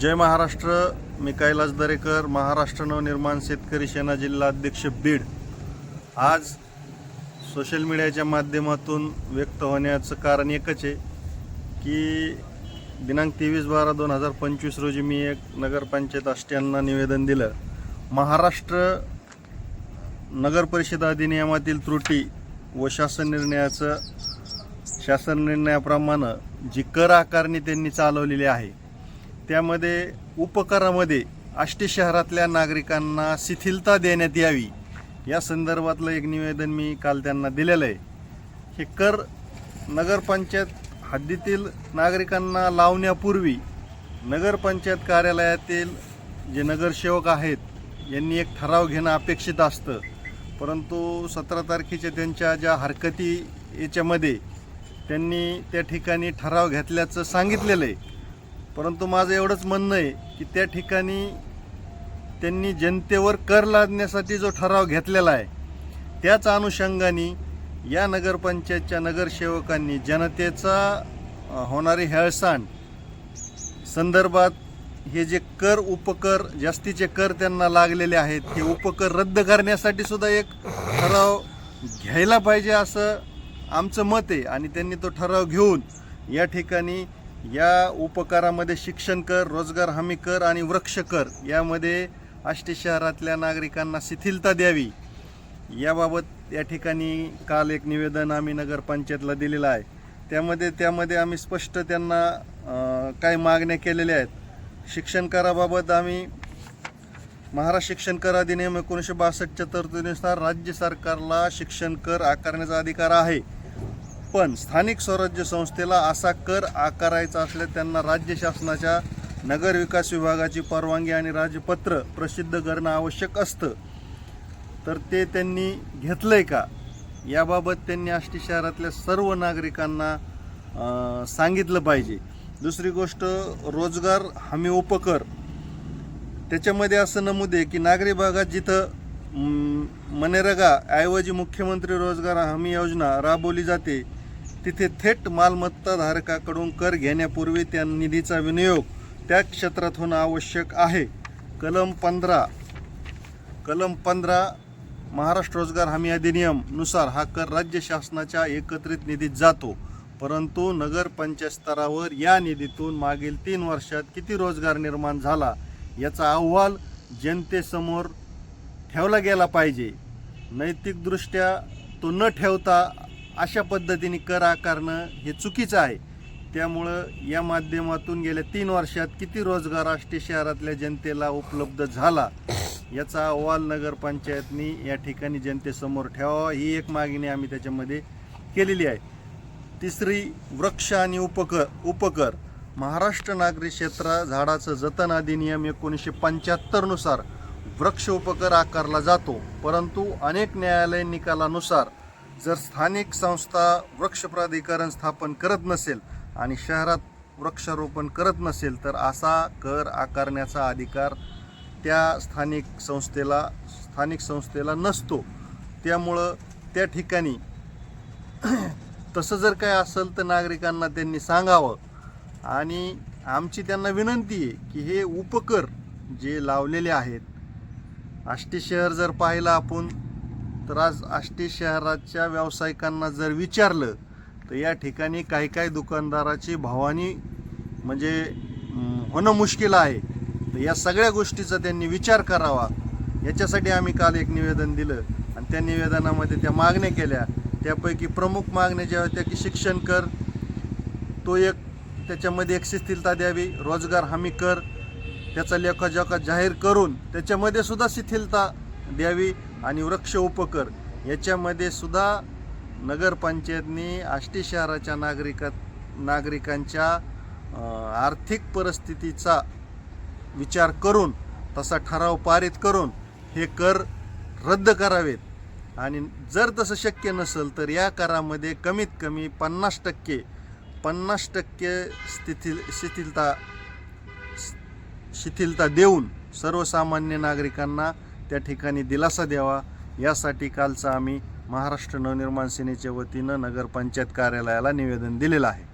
जय महाराष्ट्र मी कैलास दरेकर महाराष्ट्र नवनिर्माण शेतकरी सेना जिल्हा अध्यक्ष बीड. आज सोशल मीडियाच्या माध्यमातून व्यक्त होण्याचं कारण एकच आहे की दिनांक तेवीस बारा दोन हजार पंचवीस रोजी मी एक नगरपंचायत आष्ट्यांना निवेदन दिलं. महाराष्ट्र नगर परिषद अधिनियमातील त्रुटी व शासन निर्णयाचं शासन निर्णयाप्रमाणे जी कर आकारणी त्यांनी चालवलेली आहे. त्यामध्ये उपकरामध्ये आष्टी शहरातल्या नागरिकांना शिथिलता देण्यात यावी. या संदर्भातलं एक निवेदन मी काल त्यांना दिलेलं आहे. हे कर नगरपंचायत हद्दीतील नागरिकांना लावण्यापूर्वी नगरपंचायत कार्यालयातील जे नगरसेवक आहेत यांनी एक ठराव घेणं अपेक्षित असतं. परंतु सतरा तारखेच्या त्यांच्या ज्या हरकती याच्यामध्ये त्यांनी त्या ठिकाणी ठराव घेतल्याचं सांगितलेलं आहे. परंतु माझं एवढंच म्हणणं आहे की त्या ठिकाणी त्यांनी जनतेवर कर लादण्यासाठी जो ठराव घेतलेला आहे त्याच अनुषंगाने या नगरपंचायतच्या नगरसेवकांनी जनतेचा होणारी हेळसांड संदर्भात हे जे कर उपकर जास्तीचे कर त्यांना लागलेले आहेत हे उपकर रद्द करण्यासाठी सुद्धा एक ठराव घ्यायला पाहिजे असं आमचं मत आहे आणि त्यांनी तो ठराव घेऊन या ठिकाणी या उपकारामध्ये शिक्षण कर रोजगार हमी कर आणि वृक्ष कर यामध्ये आष्टी शहरातल्या नागरिकांना शिथिलता द्यावी. याबाबत या ठिकाणी काल एक निवेदन आम्ही नगरपंचायतला दिलेलं आहे. त्यामध्ये त्यामध्ये आम्ही स्पष्ट त्यांना काय काही मागण्या केलेल्या आहेत. शिक्षण कराबाबत आम्ही महाराष्ट्र शिक्षण कर अधिनियम एकोणीसशे बासष्टच्या तरतुदीनुसार राज्य सरकारला शिक्षण कर आकारण्याचा अधिकार आहे. पण स्थानिक स्वराज्य संस्थेला असा कर आकारायचा असल्यास त्यांना राज्य शासनाच्या नगर विकास विभागाची परवानगी आणि राजपत्र प्रसिद्ध करणं आवश्यक असतं. तर ते त्यांनी घेतलं आहे का? याबाबत त्यांनी आष्टी शहरातल्या सर्व नागरिकांना सांगितलं पाहिजे. दुसरी गोष्ट रोजगार हमी उपकर. त्याच्यामध्ये असं नमूद आहे की नागरी भागात जिथं मनेरगा ऐवजी मुख्यमंत्री रोजगार हमी योजना राबवली जाते तिथे थेट मालमत्ता धारकाकडून कर घेण्यापूर्वी त्या निधीचा विनियोग त्या क्षेत्रात होणं आवश्यक आहे. कलम पंधरा. कलम पंधरा महाराष्ट्र रोजगार हमी अधिनियमनुसार हा कर राज्य शासनाच्या एकत्रित निधीत जातो. परंतु नगरपंचायत स्तरावर या निधीतून मागील तीन वर्षात किती रोजगार निर्माण झाला याचा अहवाल जनतेसमोर ठेवला गेला पाहिजे. नैतिकदृष्ट्या तो न ठेवता अशा पद्धतीने कर आकारणं हे चुकीचं आहे. त्यामुळं या माध्यमातून गेल्या तीन वर्षात किती रोजगार आष्टी शहरातल्या जनतेला उपलब्ध झाला याचा अहवाल नगरपंचायतनी या ठिकाणी जनतेसमोर ठेवावा ही एक मागणी आम्ही त्याच्यामध्ये केलेली आहे. तिसरी वृक्ष आणि उपकर उपकर. महाराष्ट्र नागरी क्षेत्र झाडाचं जतन अधिनियम एकोणीसशे पंच्याहत्तरनुसार वृक्ष उपकर आकारला जातो परंतु अनेक न्यायालय निकालानुसार जर स्थानिक संस्था वृक्ष प्राधिकरण स्थापन करत नसेल आणि शहरात वृक्षारोपण करत नसेल तर असा कर आकारण्याचा अधिकार त्या स्थानिक संस्थेला स्थानिक संस्थेला नसतो. त्यामुळं त्या ठिकाणी तसं जर काय असेल तर नागरिकांना त्यांनी सांगावं. आणि आमची त्यांना विनंती आहे की हे उपकर जे लावलेले आहेत आष्टी शहर जर पाहिलं आपण तर आज आष्टी शहराच्या व्यावसायिकांना जर विचारलं तर या ठिकाणी काही काही दुकानदाराची भावानी म्हणजे होणं मुश्किल आहे. तर या सगळ्या गोष्टीचा त्यांनी विचार करावा. याच्यासाठी आम्ही काल एक निवेदन दिलं आणि त्या निवेदनामध्ये त्या मागण्या केल्या. त्यापैकी प्रमुख मागण्या ज्या होत्या की शिक्षण कर. तो एक त्याच्यामध्ये एक शिथिलता द्यावी रोजगार हमी कर. त्याचा लेखाजोखा जाहीर करून त्याच्यामध्ये सुद्धा शिथिलता द्यावी. आणि वृक्ष उपकर याच्यामध्ये सुद्धा नगरपंचायतनी आष्टी शहराच्या नागरिका नागरिकांच्या आर्थिक परिस्थितीचा विचार करून तसा ठराव पारित करून हे कर रद्द करावेत. आणि जर तसं शक्य नसेल तर या करामध्ये कमीत कमी पन्नास टक्के पन्नास टक्के स्थिथिल शिथिलता शिथिलता देऊन सर्वसामान्य नागरिकांना त्या ठिकाणी दिलासा द्यावा. यासाठी कालचा आम्ही महाराष्ट्र नवनिर्माण सेनेच्या वतीनं नगरपंचायत कार्यालयाला निवेदन दिलेलं आहे.